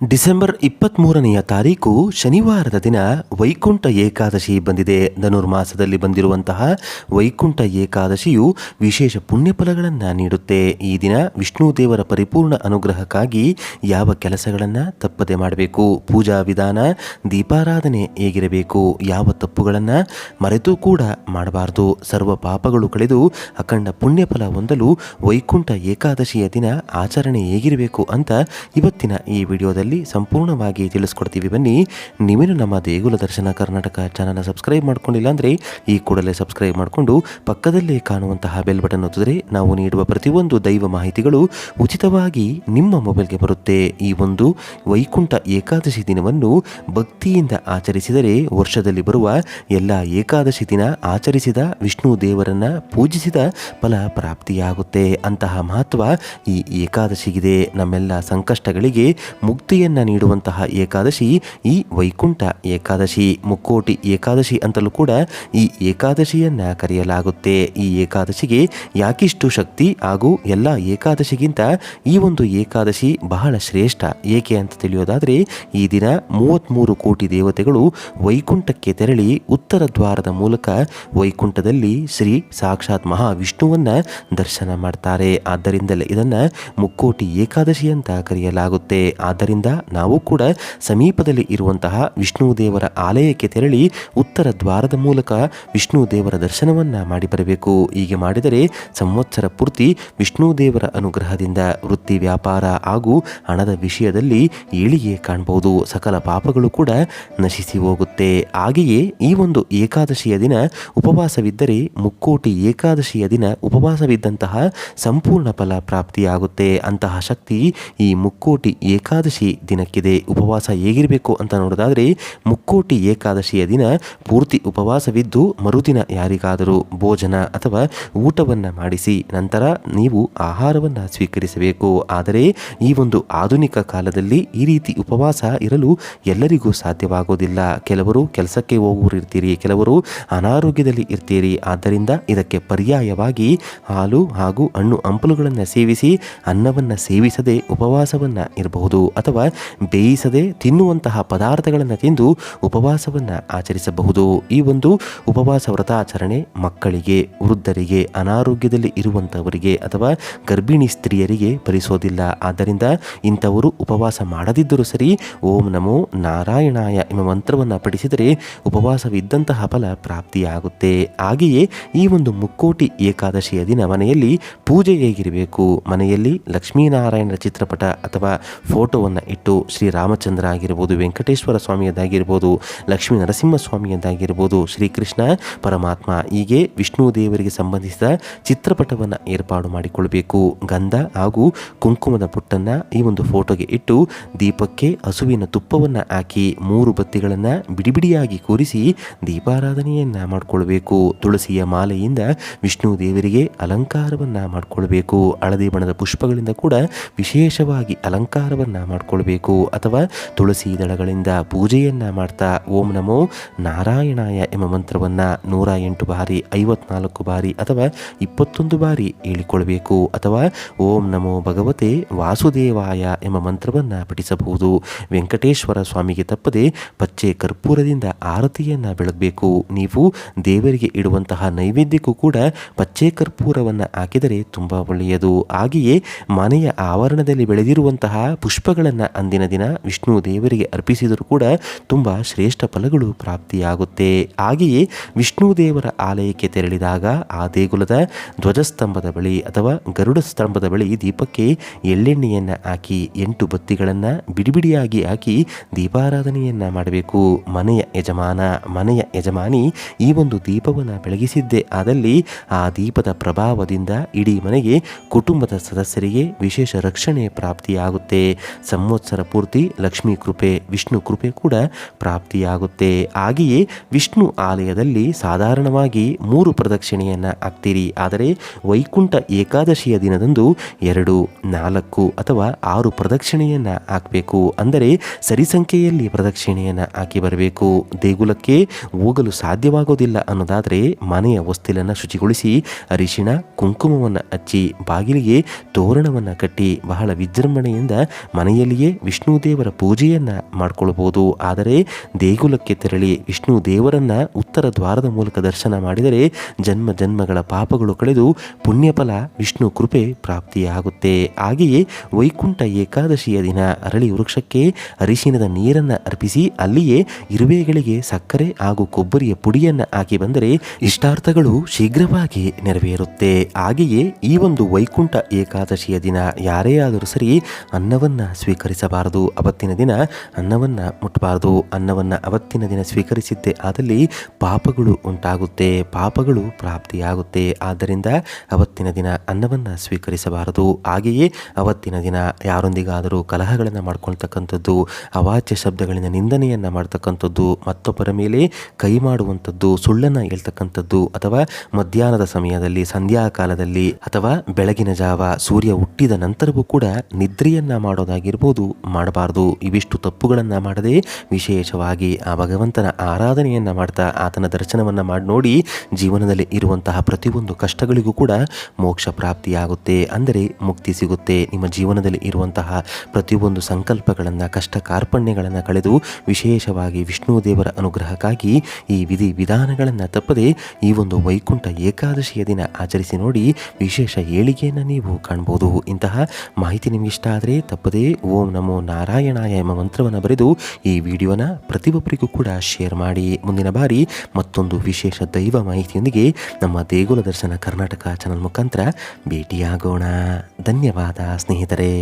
December ಇಪ್ಪತ್ತ್ಮೂರನೆಯ ತಾರೀಕು ಶನಿವಾರದ ದಿನ ವೈಕುಂಠ ಏಕಾದಶಿ ಬಂದಿದೆ. ಧನುರ್ಮಾಸದಲ್ಲಿ ಬಂದಿರುವಂತಹ ವೈಕುಂಠ ಏಕಾದಶಿಯು ವಿಶೇಷ ಪುಣ್ಯಫಲಗಳನ್ನು ನೀಡುತ್ತೆ. ಈ ದಿನ ವಿಷ್ಣು ದೇವರ ಪರಿಪೂರ್ಣ ಅನುಗ್ರಹಕ್ಕಾಗಿ ಯಾವ ಕೆಲಸಗಳನ್ನು ತಪ್ಪದೆ ಮಾಡಬೇಕು? ಪೂಜಾ ವಿಧಾನ, ದೀಪಾರಾಧನೆ ಹೇಗಿರಬೇಕು? ಯಾವ ತಪ್ಪುಗಳನ್ನು ಮರೆತು ಕೂಡ ಮಾಡಬಾರದು. ಸರ್ವ ಪಾಪಗಳು ಕಳೆದು ಅಖಂಡ ಪುಣ್ಯಫಲ ಹೊಂದಲು ವೈಕುಂಠ ಏಕಾದಶಿಯ ದಿನ ಆಚರಣೆ ಹೇಗಿರಬೇಕು ಅಂತ ಇವತ್ತಿನ ಈ ವಿಡಿಯೋದಲ್ಲಿ ಸಂಪೂರ್ಣವಾಗಿ ತಿಳಿಸ್ಕೊಡ್ತೀವಿ. ಬನ್ನಿ ನೀವೇನು ನಮ್ಮ ದೇಗುಲ ದರ್ಶನ ಕರ್ನಾಟಕ ಚಾನಲ್ನ ಸಬ್ಸ್ಕ್ರೈಬ್ ಮಾಡ್ಕೊಂಡಿಲ್ಲ ಅಂದರೆ ಈ ಕೂಡಲೇ ಸಬ್ಸ್ಕ್ರೈಬ್ ಮಾಡಿಕೊಂಡು ಪಕ್ಕದಲ್ಲೇ ಕಾಣುವಂತಹ ಬೆಲ್ ಬಟನ್ ಒತ್ತಿದ್ರೆ ನಾವು ನೀಡುವ ಪ್ರತಿಯೊಂದು ದೈವ ಮಾಹಿತಿಗಳು ಉಚಿತವಾಗಿ ನಿಮ್ಮ ಮೊಬೈಲ್ಗೆ ಬರುತ್ತೆ. ಈ ಒಂದು ವೈಕುಂಠ ಏಕಾದಶಿ ದಿನವನ್ನು ಭಕ್ತಿಯಿಂದ ಆಚರಿಸಿದರೆ ವರ್ಷದಲ್ಲಿ ಬರುವ ಎಲ್ಲ ಏಕಾದಶಿ ದಿನ ಆಚರಿಸಿದ ವಿಷ್ಣು ದೇವರನ್ನ ಪೂಜಿಸಿದ ಫಲ ಪ್ರಾಪ್ತಿಯಾಗುತ್ತೆ. ಅಂತಹ ಮಹತ್ವ ಈ ಏಕಾದಶಿಗಿದೆ. ನಮ್ಮೆಲ್ಲ ಸಂಕಷ್ಟಗಳಿಗೆ ಮುಕ್ತಿಯನ್ನ ನೀಡುವಂತಹ ಏಕಾದಶಿ, ಈ ವೈಕುಂಠ ಏಕಾದಶಿ, ಮುಕ್ಕೋಟಿ ಏಕಾದಶಿ ಅಂತಲೂ ಕೂಡ ಈ ಏಕಾದಶಿಯನ್ನ ಕರೆಯಲಾಗುತ್ತೆ. ಈ ಏಕಾದಶಿಗೆ ಯಾಕಿಷ್ಟು ಶಕ್ತಿ ಹಾಗೂ ಎಲ್ಲ ಏಕಾದಶಿಗಿಂತ ಈ ಒಂದು ಏಕಾದಶಿ ಬಹಳ ಶ್ರೇಷ್ಠ? ಏಕೆ ಅಂತ ತಿಳಿಯೋದಾದರೆ, ಈ ದಿನ ಮೂವತ್ತ್ಮೂರು ಕೋಟಿ ದೇವತೆಗಳು ವೈಕುಂಠಕ್ಕೆ ತೆರಳಿ ಉತ್ತರ ದ್ವಾರದ ಮೂಲಕ ವೈಕುಂಠದಲ್ಲಿ ಶ್ರೀ ಸಾಕ್ಷಾತ್ ಮಹಾವಿಷ್ಣುವನ್ನ ದರ್ಶನ ಮಾಡ್ತಾರೆ. ಆದ್ದರಿಂದಲೇ ಇದನ್ನ ಮುಕ್ಕೋಟಿ ಏಕಾದಶಿ ಅಂತ ಕರೆಯಲಾಗುತ್ತೆ. ಆದ್ದರಿಂದ ನಾವು ಕೂಡ ಸಮೀಪದಲ್ಲಿ ಇರುವಂತಹ ವಿಷ್ಣು ದೇವರ ಆಲಯಕ್ಕೆ ತೆರಳಿ ಉತ್ತರ ದ್ವಾರದ ಮೂಲಕ ವಿಷ್ಣು ದೇವರ ದರ್ಶನವನ್ನ ಮಾಡಿ ಬರಬೇಕು. ಹೀಗೆ ಮಾಡಿದರೆ ಸಂವತ್ಸರ ಪೂರ್ತಿ ವಿಷ್ಣು ದೇವರ ಅನುಗ್ರಹದಿಂದ ವೃತ್ತಿ ವ್ಯಾಪಾರ ಹಾಗೂ ಹಣದ ವಿಷಯದಲ್ಲಿ ಏಳಿಗೆ ಕಾಣಬಹುದು ಸಕಲ ಪಾಪಗಳು ಕೂಡ ನಶಿಸಿ ಹೋಗುತ್ತೆ. ಹಾಗೆಯೇ ಈ ಒಂದು ಏಕಾದಶಿಯ ದಿನ ಉಪವಾಸವಿದ್ದರೆ ಮುಕ್ಕೋಟಿ ಏಕಾದಶಿಯ ದಿನ ಉಪವಾಸವಿದ್ದಂತಹ ಸಂಪೂರ್ಣ ಫಲ ಪ್ರಾಪ್ತಿಯಾಗುತ್ತೆ. ಅಂತಹ ಶಕ್ತಿ ಈ ಮುಕ್ಕೋಟಿ ಏಕಾದಶಿ ದಿನಕ್ಕಿದೆ, ಉಪವಾಸ ಹೇಗಿರಬೇಕು ಅಂತ ನೋಡೋದಾದರೆ, ಮುಕ್ಕೋಟಿ ಏಕಾದಶಿಯ ದಿನ ಪೂರ್ತಿ ಉಪವಾಸವಿದ್ದು ಮರುದಿನ ಯಾರಿಗಾದರೂ ಭೋಜನ ಅಥವಾ ಊಟವನ್ನು ಮಾಡಿಸಿ, ನಂತರ ನೀವು ಆಹಾರವನ್ನು ಸ್ವೀಕರಿಸಬೇಕು. ಆದರೆ ಈ ಒಂದು ಆಧುನಿಕ ಕಾಲದಲ್ಲಿ ಈ ರೀತಿ ಉಪವಾಸ ಇರಲು ಎಲ್ಲರಿಗೂ ಸಾಧ್ಯವಾಗೋದಿಲ್ಲ. ಕೆಲವರು ಕೆಲಸಕ್ಕೆ ಹೋಗುವರು ಇರ್ತೀರಿ ಕೆಲವರು ಅನಾರೋಗ್ಯದಲ್ಲಿ ಇರ್ತೀರಿ. ಆದ್ದರಿಂದ ಇದಕ್ಕೆ ಪರ್ಯಾಯವಾಗಿ ಹಾಲು ಹಾಗೂ ಹಣ್ಣು ಹಂಪಲುಗಳನ್ನು ಸೇವಿಸಿ, ಅನ್ನವನ್ನು ಸೇವಿಸದೆ ಉಪವಾಸವನ್ನು ಇರಬಹುದು. ಅಥವಾ ಬೇಯಿಸದೆ ತಿನ್ನುವಂತಹ ಪದಾರ್ಥಗಳನ್ನು ತಿಂದು ಉಪವಾಸವನ್ನು ಆಚರಿಸಬಹುದು. ಈ ಒಂದು ಉಪವಾಸ ವ್ರತಾಚರಣೆ ಮಕ್ಕಳಿಗೆ, ವೃದ್ಧರಿಗೆ, ಅನಾರೋಗ್ಯದಲ್ಲಿ ಇರುವಂಥವರಿಗೆ ಅಥವಾ ಗರ್ಭಿಣಿ ಸ್ತ್ರೀಯರಿಗೆ ಭರಿಸೋದಿಲ್ಲ ಆದ್ದರಿಂದ ಇಂಥವರು ಉಪವಾಸ ಮಾಡದಿದ್ದರೂ ಸರಿ ಓಂ ನಮೋ ನಾರಾಯಣಾಯ ಎಂಬ ಮಂತ್ರವನ್ನು ಪಠಿಸಿದರೆ ಉಪವಾಸವಿದ್ದಂತಹ ಫಲ ಪ್ರಾಪ್ತಿಯಾಗುತ್ತೆ. ಹಾಗೆಯೇ ಈ ಒಂದು ಮುಕ್ಕೋಟಿ ಏಕಾದಶಿಯ ದಿನ ಮನೆಯಲ್ಲಿ ಪೂಜೆ ಹೇಗಿರಬೇಕು? ಮನೆಯಲ್ಲಿ ಲಕ್ಷ್ಮೀನಾರಾಯಣರ ಚಿತ್ರಪಟ ಅಥವಾ ಫೋಟೋವನ್ನು ಇಟ್ಟು ಶ್ರೀರಾಮಚಂದ್ರ ಆಗಿರ್ಬೋದು, ವೆಂಕಟೇಶ್ವರ ಸ್ವಾಮಿಯದ್ದಾಗಿರ್ಬೋದು, ಲಕ್ಷ್ಮೀ ನರಸಿಂಹ ಸ್ವಾಮಿಯದ್ದಾಗಿರ್ಬೋದು ಶ್ರೀಕೃಷ್ಣ ಪರಮಾತ್ಮ, ಹೀಗೆ ವಿಷ್ಣು ದೇವರಿಗೆ ಸಂಬಂಧಿಸಿದ ಚಿತ್ರಪಟವನ್ನು ಏರ್ಪಾಡು ಮಾಡಿಕೊಳ್ಬೇಕು. ಗಂಧ ಹಾಗೂ ಕುಂಕುಮದ ಪುಟ್ಟನ್ನು ಈ ಒಂದು ಫೋಟೋಗೆ ಇಟ್ಟು ದೀಪಕ್ಕೆ ಹಸುವಿನ ತುಪ್ಪವನ್ನು ಹಾಕಿ ಮೂರು ಬತ್ತಿಗಳನ್ನು ಬಿಡಿಬಿಡಿಯಾಗಿ ಕೂರಿಸಿ ದೀಪಾರಾಧನೆಯನ್ನು ಮಾಡಿಕೊಳ್ಬೇಕು. ತುಳಸಿಯ ಮಾಲೆಯಿಂದ ವಿಷ್ಣು ದೇವರಿಗೆ ಅಲಂಕಾರವನ್ನು ಮಾಡಿಕೊಳ್ಬೇಕು. ಹಳದಿ ಬಣ್ಣದ ಪುಷ್ಪಗಳಿಂದ ಕೂಡ ವಿಶೇಷವಾಗಿ ಅಲಂಕಾರವನ್ನು ಮಾಡಿಕೊಳ್ಬೇಕು. ಅಥವಾ ತುಳಸಿ ದಳಗಳಿಂದ ಪೂಜೆಯನ್ನು ಮಾಡ್ತಾ ಓಂ ನಮೋ ನಾರಾಯಣಾಯ ಎಂಬ ಮಂತ್ರವನ್ನು ನೂರ ಎಂಟು ಬಾರಿ, ಐವತ್ನಾಲ್ಕು ಬಾರಿ ಅಥವಾ ಇಪ್ಪತ್ತೊಂದು ಬಾರಿ ಹೇಳಿಕೊಳ್ಬೇಕು ಅಥವಾ ಓಂ ನಮೋ ಭಗವತೆ ವಾಸುದೇವಾಯ ಎಂಬ ಮಂತ್ರವನ್ನು ಪಠಿಸಬಹುದು. ವೆಂಕಟೇಶ್ವರ ಸ್ವಾಮಿಗೆ ತಪ್ಪದೆ ಪಚ್ಚೆ ಕರ್ಪೂರದಿಂದ ಆರತಿಯನ್ನು ಬೆಳಗಬೇಕು. ನೀವು ದೇವರಿಗೆ ಇಡುವಂತಹ ನೈವೇದ್ಯಕ್ಕೂ ಕೂಡ ಪಚ್ಚೆ ಕರ್ಪೂರವನ್ನು ಹಾಕಿದರೆ ತುಂಬ ಒಳ್ಳೆಯದು. ಹಾಗೆಯೇ ಮನೆಯ ಆವರಣದಲ್ಲಿ ಬೆಳೆದಿರುವಂತಹ ಪುಷ್ಪಗಳನ್ನು ಅಂದಿನ ದಿನ ವಿಷ್ಣು ದೇವರಿಗೆ ಅರ್ಪಿಸಿದರೂ ಕೂಡ ತುಂಬ ಶ್ರೇಷ್ಠ ಫಲಗಳು ಪ್ರಾಪ್ತಿಯಾಗುತ್ತೆ. ಹಾಗೆಯೇ ವಿಷ್ಣು ದೇವರ ಆಲಯಕ್ಕೆ ತೆರಳಿದಾಗ ಆ ದೇಗುಲದ ಧ್ವಜಸ್ತಂಭದ ಬಳಿ ಅಥವಾ ಗರುಡ ಸ್ತಂಭದ ಬಳಿ ದೀಪಕ್ಕೆ ಎಳ್ಳೆಣ್ಣೆಯನ್ನು ಹಾಕಿ ಎಂಟು ಬತ್ತಿಗಳನ್ನು ಬಿಡಿಬಿಡಿಯಾಗಿ ಹಾಕಿ ದೀಪಾರಾಧನೆಯನ್ನು ಮಾಡಬೇಕು. ಮನೆಯ ಯಜಮಾನ, ಮನೆಯ ಯಜಮಾನಿ ಈ ಒಂದು ದೀಪವನ್ನು ಬೆಳಗಿಸಿದ್ದೇ. ಆದಲ್ಲಿ ಆ ದೀಪದ ಪ್ರಭಾವದಿಂದ ಇಡೀ ಮನೆಗೆ ಕುಟುಂಬದ ಸದಸ್ಯರಿಗೆ ವಿಶೇಷ ರಕ್ಷಣೆ ಪ್ರಾಪ್ತಿಯಾಗುತ್ತೆ. ಸಂವತ್ಸರ ಪೂರ್ತಿ ಲಕ್ಷ್ಮೀ ಕೃಪೆ, ವಿಷ್ಣು ಕೃಪೆ ಕೂಡ ಪ್ರಾಪ್ತಿಯಾಗುತ್ತೆ. ಹಾಗೆಯೇ ವಿಷ್ಣು ಆಲಯದಲ್ಲಿ ಸಾಧಾರಣವಾಗಿ ಮೂರು ಪ್ರದಕ್ಷಿಣೆಯನ್ನು ಹಾಕ್ತೀರಿ. ಆದರೆ ವೈಕುಂಠ ಏಕಾದಶಿಯ ದಿನದಂದು ಎರಡು, ನಾಲ್ಕು ಅಥವಾ ಆರು ಪ್ರದಕ್ಷಿಣೆಯನ್ನು ಹಾಕಬೇಕು. ಅಂದರೆ ಸರಿಸಂಖ್ಯೆಯಲ್ಲಿ ಪ್ರದಕ್ಷಿಣೆಯನ್ನು ಹಾಕಿ ಬರಬೇಕು. ದೇಗುಲಕ್ಕೆ ಹೋಗಲು ಸಾಧ್ಯವಾಗೋದಿಲ್ಲ ಅನ್ನೋದಾದರೆ ಮನೆಯ ಹೊಸ್ತಿಲನ್ನು ಶುಚಿಗೊಳಿಸಿ ಅರಿಶಿಣ, ಕುಂಕುಮವನ್ನು ಹಚ್ಚಿ ಬಾಗಿಲಿಗೆ ತೋರಣವನ್ನು ಕಟ್ಟಿ ಬಹಳ ವಿಜೃಂಭಣೆಯಿಂದ ಮನೆಯಲ್ಲಿಯೇ ವಿಷ್ಣು ದೇವರ ಪೂಜೆಯನ್ನು ಮಾಡಿಕೊಳ್ಳಬಹುದು ಆದರೆ ದೇಗುಲಕ್ಕೆ ತೆರಳಿ ವಿಷ್ಣು ದೇವರನ್ನ ಉತ್ತರ ದ್ವಾರದ ಮೂಲಕ ದರ್ಶನ ಮಾಡಿದರೆ ಜನ್ಮ ಜನ್ಮಗಳ ಪಾಪಗಳು ಕಳೆದು ಪುಣ್ಯಫಲ ವಿಷ್ಣು ಕೃಪೆ ಪ್ರಾಪ್ತಿಯಾಗುತ್ತೆ. ಹಾಗೆಯೇ ವೈಕುಂಠ ಏಕಾದಶಿಯ ದಿನ ಅರಳಿ ವೃಕ್ಷಕ್ಕೆ ಅರಿಶಿನದ ನೀರನ್ನು ಅರ್ಪಿಸಿ ಅಲ್ಲಿಯೇ ಇರುವೆಗಳಿಗೆ ಸಕ್ಕರೆ ಹಾಗೂ ಕೊಬ್ಬರಿಯ ಪುಡಿಯನ್ನು ಹಾಕಿ ಬಂದರೆ ಇಷ್ಟಾರ್ಥಗಳು ಶೀಘ್ರವಾಗಿ ನೆರವೇರುತ್ತೆ. ಹಾಗೆಯೇ ಈ ಒಂದು ವೈಕುಂಠ ಏಕಾದಶಿಯ ದಿನ ಯಾರೇ ಆದರೂ ಸರಿ ಅನ್ನವನ್ನು ಸ್ವೀಕರಿಸಬಾರದು. ಅವತ್ತಿನ ದಿನ ಅನ್ನವನ್ನು ಮುಟ್ಟಬಾರದು. ಅನ್ನವನ್ನು ಅವತ್ತಿನ ದಿನ ಸ್ವೀಕರಿಸಿದ್ದೇ ಆದಲ್ಲಿ ಪಾಪಗಳು ಉಂಟಾಗುತ್ತೆ. ಪಾಪಗಳು ಪ್ರಾಪ್ತಿಯಾಗುತ್ತೆ. ಆದ್ದರಿಂದ ಅವತ್ತಿನ ದಿನ ಅನ್ನವನ್ನು ಸ್ವೀಕರಿಸಬಾರದು. ಹಾಗೆಯೇ ಅವತ್ತಿನ ದಿನ ಯಾರೊಂದಿಗಾದರೂ ಕಲಹಗಳನ್ನು ಮಾಡ್ಕೊಳ್ತಕ್ಕಂಥದ್ದು, ಅವಾಚ್ಯ ಶಬ್ದಗಳಿಂದ ನಿಂದನೆಯನ್ನು ಮಾಡ್ತಕ್ಕಂಥದ್ದು, ಮತ್ತೊಬ್ಬರ ಮೇಲೆ ಕೈ ಮಾಡುವಂಥದ್ದು, ಸುಳ್ಳನ್ನು ಹೇಳ್ತಕ್ಕಂಥದ್ದು, ಅಥವಾ ಮಧ್ಯಾಹ್ನದ ಸಮಯದಲ್ಲಿ ಸಂಧ್ಯಾಕಾಲದಲ್ಲಿ ಅಥವಾ ಬೆಳಗಿನ ಜಾವ ಸೂರ್ಯ ಹುಟ್ಟಿದ ನಂತರವೂ ಕೂಡ ನಿದ್ರೆಯನ್ನು ಮಾಡೋದಾಗಿರ್ಬೋದು. ಮಾಡಬಾರದು. ಇವಿಷ್ಟು ತಪ್ಪುಗಳನ್ನು ಮಾಡದೆ ವಿಶೇಷವಾಗಿ ಆ ಭಗವಂತನ ಆರಾಧನೆಯನ್ನು ಮಾಡ್ತಾ ಆತನ ದರ್ಶನವನ್ನು ಮಾಡಿ ನೋಡಿ ಜೀವನದಲ್ಲಿ ಇರುವಂತಹ ಪ್ರತಿಯೊಂದು ಕಷ್ಟಗಳಿಗೂ ಕೂಡ ಮೋಕ್ಷ ಪ್ರಾಪ್ತಿಯಾಗುತ್ತೆ. ಅಂದರೆ ಮುಕ್ತಿ ಸಿಗುತ್ತೆ. ನಿಮ್ಮ ಜೀವನದಲ್ಲಿ ಇರುವಂತಹ ಪ್ರತಿಯೊಂದು ಸಂಕಲ್ಪಗಳನ್ನು, ಕಷ್ಟ ಕಾರ್ಪಣ್ಯಗಳನ್ನು ಕಳೆದು ವಿಶೇಷವಾಗಿ ವಿಷ್ಣು ದೇವರ ಅನುಗ್ರಹಕ್ಕಾಗಿ ಈ ವಿಧಿ ವಿಧಾನಗಳನ್ನು ತಪ್ಪದೆ ಈ ಒಂದು ವೈಕುಂಠ ಏಕಾದಶಿಯ ದಿನ ಆಚರಿಸಿ ನೋಡಿ ವಿಶೇಷ ಏಳಿಗೆಯನ್ನು ನೀವು ಕಾಣ್ಬೋದು. ಇಂತಹ ಮಾಹಿತಿ ನಿಮಗೆ ಆದರೆ ತಪ್ಪದೇ ಓಂ ನಮೋ ನಾರಾಯಣಾಯ ಎಂಬ ಮಂತ್ರವನ್ನು ಬರೆದು ಈ ವಿಡಿಯೋನ ಪ್ರತಿಯೊಬ್ಬರಿಗೂ ಕೂಡ ಶೇರ್ ಮಾಡಿ. ಮುಂದಿನ ಬಾರಿ ಮತ್ತೊಂದು ವಿಶೇಷ ದೈವ ಮಾಹಿತಿಯೊಂದಿಗೆ ನಮ್ಮ ದೇಗುಲ ದರ್ಶನ ಕರ್ನಾಟಕ ಚಾನಲ್ ಮುಖಾಂತರ ಭೇಟಿಯಾಗೋಣ. ಧನ್ಯವಾದ ಸ್ನೇಹಿತರೆ.